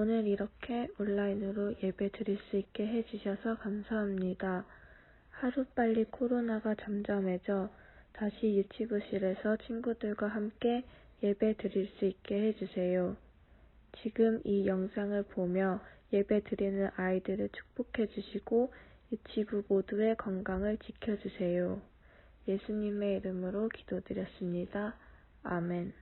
오늘 이렇게 온라인으로 예배 드릴 수 있게 해주셔서 감사합니다. 하루빨리 코로나가 잠잠해져 다시 유치부실에서 친구들과 함께 예배 드릴 수 있게 해주세요. 지금 이 영상을 보며 예배 드리는 아이들을 축복해 주시고 유치부 모두의 건강을 지켜주세요. 예수님의 이름으로 기도드렸습니다. 아멘.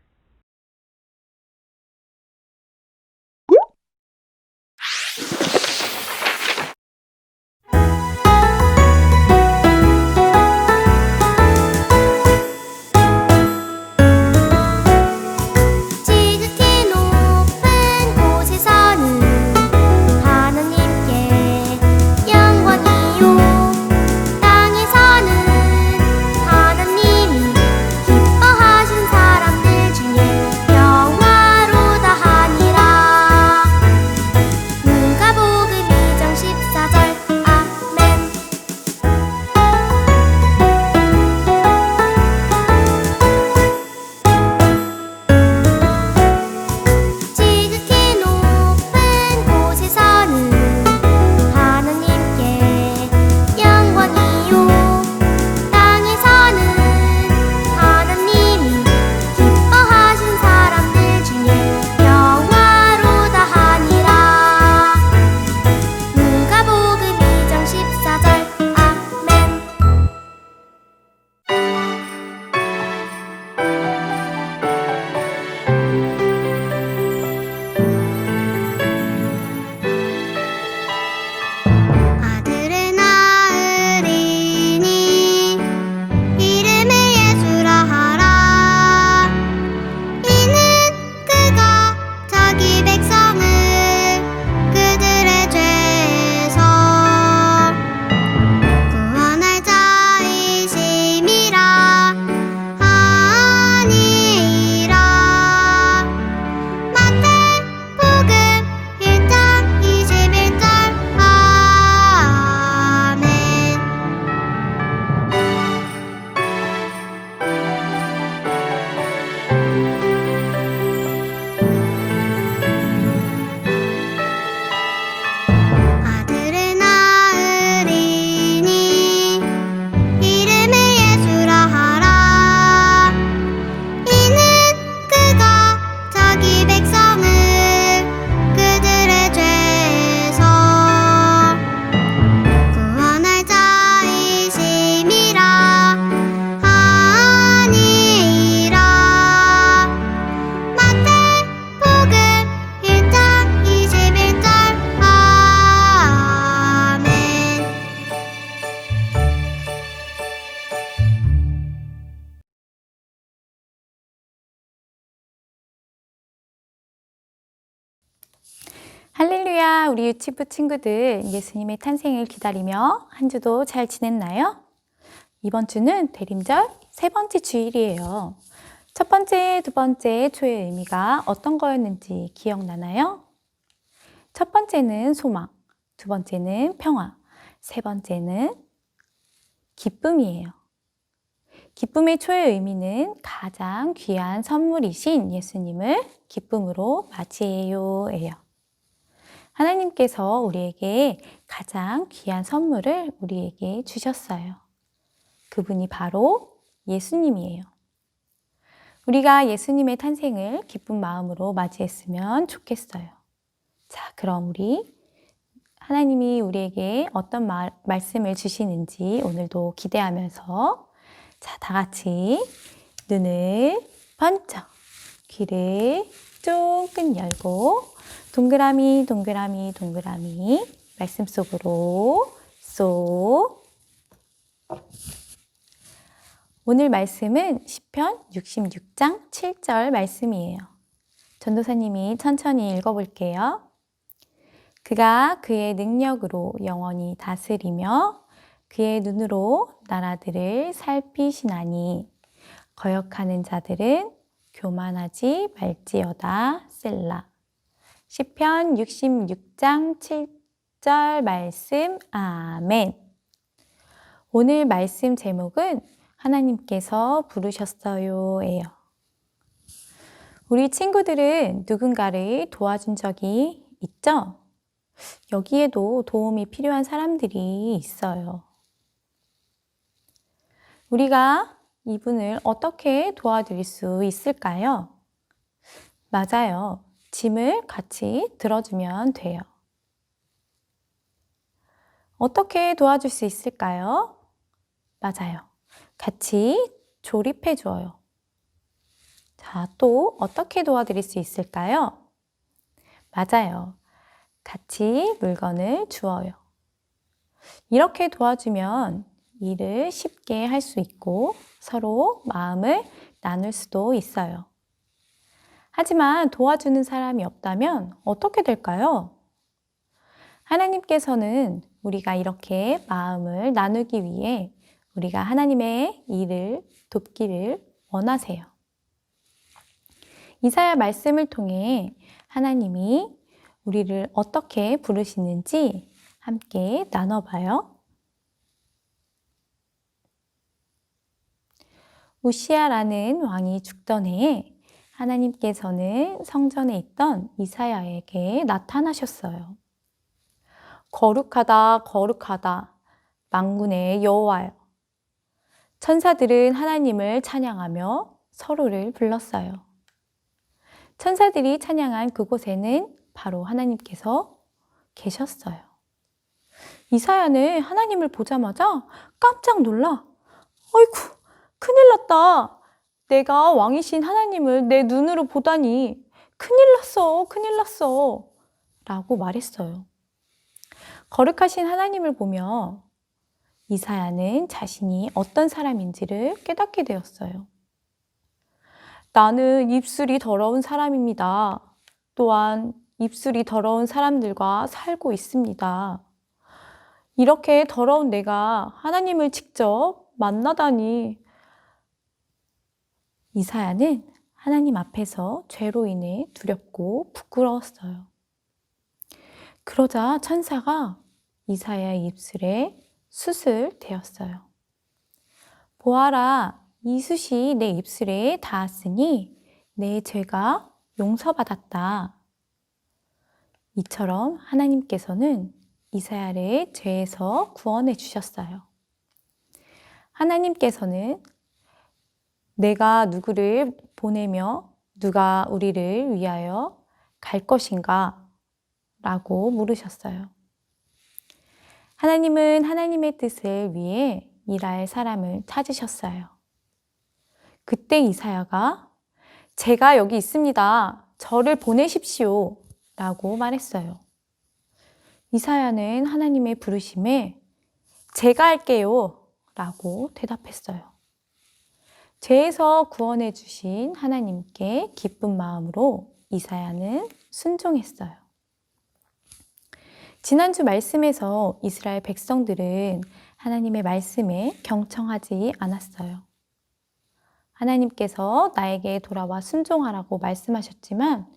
할렐루야, 우리 유치부 친구들 예수님의 탄생을 기다리며 한 주도 잘 지냈나요? 이번 주는 대림절 세 번째 주일이에요. 첫 번째, 두 번째 초의 의미가 어떤 거였는지 기억나나요? 첫 번째는 소망, 두 번째는 평화, 세 번째는 기쁨이에요. 기쁨의 초의 의미는 가장 귀한 선물이신 예수님을 기쁨으로 맞이해요예요. 하나님께서 우리에게 가장 귀한 선물을 우리에게 주셨어요. 그분이 바로 예수님이에요. 우리가 예수님의 탄생을 기쁜 마음으로 맞이했으면 좋겠어요. 자, 그럼 우리 하나님이 우리에게 어떤 말, 말씀을 주시는지 오늘도 기대하면서 자, 다 같이 눈을 번쩍, 귀를 쫑긋 열고 동그라미, 동그라미, 동그라미 말씀 속으로 쏙. 오늘 말씀은 시편 66장 7절 말씀이에요. 전도사님이 천천히 읽어볼게요. 그가 그의 능력으로 영원히 다스리며 그의 눈으로 나라들을 살피시나니 거역하는 자들은 교만하지 말지어다 셀라. 시편 66장 7절 말씀 아멘. 오늘 말씀 제목은 하나님께서 부르셨어요예요. 우리 친구들은 누군가를 도와준 적이 있죠? 여기에도 도움이 필요한 사람들이 있어요. 우리가 이분을 어떻게 도와드릴 수 있을까요? 맞아요. 짐을 같이 들어주면 돼요. 어떻게 도와줄 수 있을까요? 맞아요. 같이 조립해 줘요. 자, 또 어떻게 도와드릴 수 있을까요? 맞아요. 같이 물건을 주어요. 이렇게 도와주면 일을 쉽게 할 수 있고 서로 마음을 나눌 수도 있어요. 하지만 도와주는 사람이 없다면 어떻게 될까요? 하나님께서는 우리가 이렇게 마음을 나누기 위해 우리가 하나님의 일을 돕기를 원하세요. 이사야 말씀을 통해 하나님이 우리를 어떻게 부르시는지 함께 나눠봐요. 우시아라는 왕이 죽던 해에 하나님께서는 성전에 있던 이사야에게 나타나셨어요. 거룩하다, 거룩하다, 망군의 여호와여. 천사들은 하나님을 찬양하며 서로를 불렀어요. 천사들이 찬양한 그곳에는 바로 하나님께서 계셨어요. 이사야는 하나님을 보자마자 깜짝 놀라. 어이구, 큰일 났다. 내가 왕이신 하나님을 내 눈으로 보다니 큰일 났어, 큰일 났어. 라고 말했어요. 거룩하신 하나님을 보며 이사야는 자신이 어떤 사람인지를 깨닫게 되었어요. 나는 입술이 더러운 사람입니다. 또한 입술이 더러운 사람들과 살고 있습니다. 이렇게 더러운 내가 하나님을 직접 만나다니. 이사야는 하나님 앞에서 죄로 인해 두렵고 부끄러웠어요. 그러자 천사가 이사야의 입술에 숯을 대었어요. 보아라, 이 숯이 내 입술에 닿았으니 내 죄가 용서받았다. 이처럼 하나님께서는 이사야를 죄에서 구원해 주셨어요. 하나님께서는 내가 누구를 보내며 누가 우리를 위하여 갈 것인가? 라고 물으셨어요. 하나님은 하나님의 뜻을 위해 일할 사람을 찾으셨어요. 그때 이사야가 제가 여기 있습니다. 저를 보내십시오. 라고 말했어요. 이사야는 하나님의 부르심에 제가 할게요. 라고 대답했어요. 죄에서 구원해 주신 하나님께 기쁜 마음으로 이사야는 순종했어요. 지난주 말씀에서 이스라엘 백성들은 하나님의 말씀에 경청하지 않았어요. 하나님께서 나에게 돌아와 순종하라고 말씀하셨지만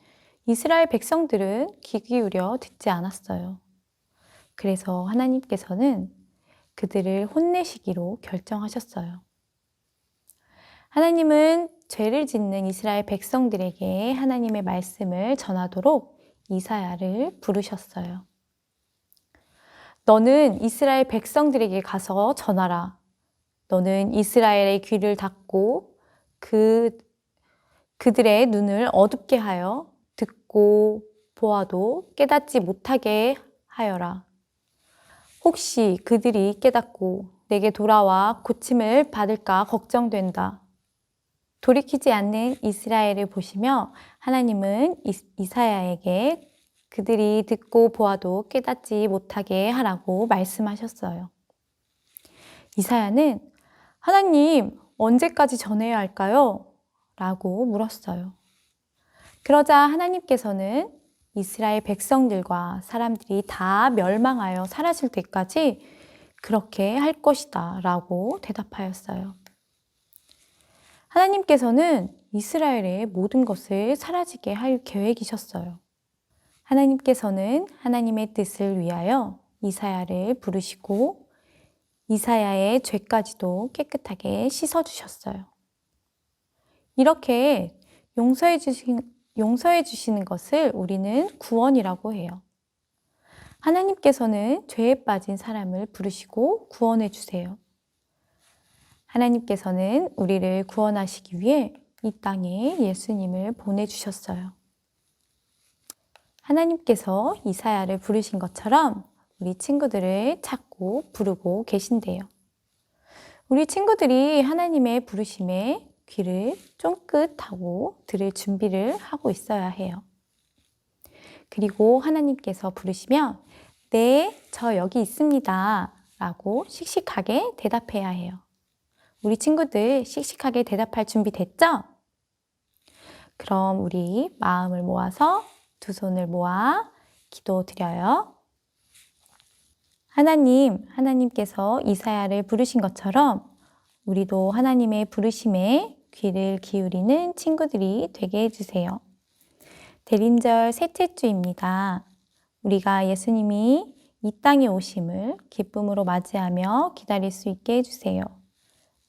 이스라엘 백성들은 귀 기울여 듣지 않았어요. 그래서 하나님께서는 그들을 혼내시기로 결정하셨어요. 하나님은 죄를 짓는 이스라엘 백성들에게 하나님의 말씀을 전하도록 이사야를 부르셨어요. 너는 이스라엘 백성들에게 가서 전하라. 너는 이스라엘의 귀를 닫고 그 그들의 눈을 어둡게 하여 듣고 보아도 깨닫지 못하게 하여라. 혹시 그들이 깨닫고 내게 돌아와 고침을 받을까 걱정된다. 돌이키지 않는 이스라엘을 보시며 하나님은 이사야에게 그들이 듣고 보아도 깨닫지 못하게 하라고 말씀하셨어요. 이사야는 하나님 언제까지 전해야 할까요? 라고 물었어요. 그러자 하나님께서는 이스라엘 백성들과 사람들이 다 멸망하여 사라질 때까지 그렇게 할 것이다 라고 대답하였어요. 하나님께서는 이스라엘의 모든 것을 사라지게 할 계획이셨어요. 하나님께서는 하나님의 뜻을 위하여 이사야를 부르시고 이사야의 죄까지도 깨끗하게 씻어주셨어요. 이렇게 용서해 주신, 용서해 주시는 것을 우리는 구원이라고 해요. 하나님께서는 죄에 빠진 사람을 부르시고 구원해 주세요. 하나님께서는 우리를 구원하시기 위해 이 땅에 예수님을 보내주셨어요. 하나님께서 이사야를 부르신 것처럼 우리 친구들을 찾고 부르고 계신대요. 우리 친구들이 하나님의 부르심에 귀를 쫑긋하고 들을 준비를 하고 있어야 해요. 그리고 하나님께서 부르시면, 네, 저 여기 있습니다. 라고 씩씩하게 대답해야 해요. 우리 친구들 씩씩하게 대답할 준비 됐죠? 그럼 우리 마음을 모아서 두 손을 모아 기도 드려요. 하나님, 하나님께서 이사야를 부르신 것처럼 우리도 하나님의 부르심에 귀를 기울이는 친구들이 되게 해주세요. 대림절 셋째 주입니다. 우리가 예수님이 이 땅에 오심을 기쁨으로 맞이하며 기다릴 수 있게 해주세요.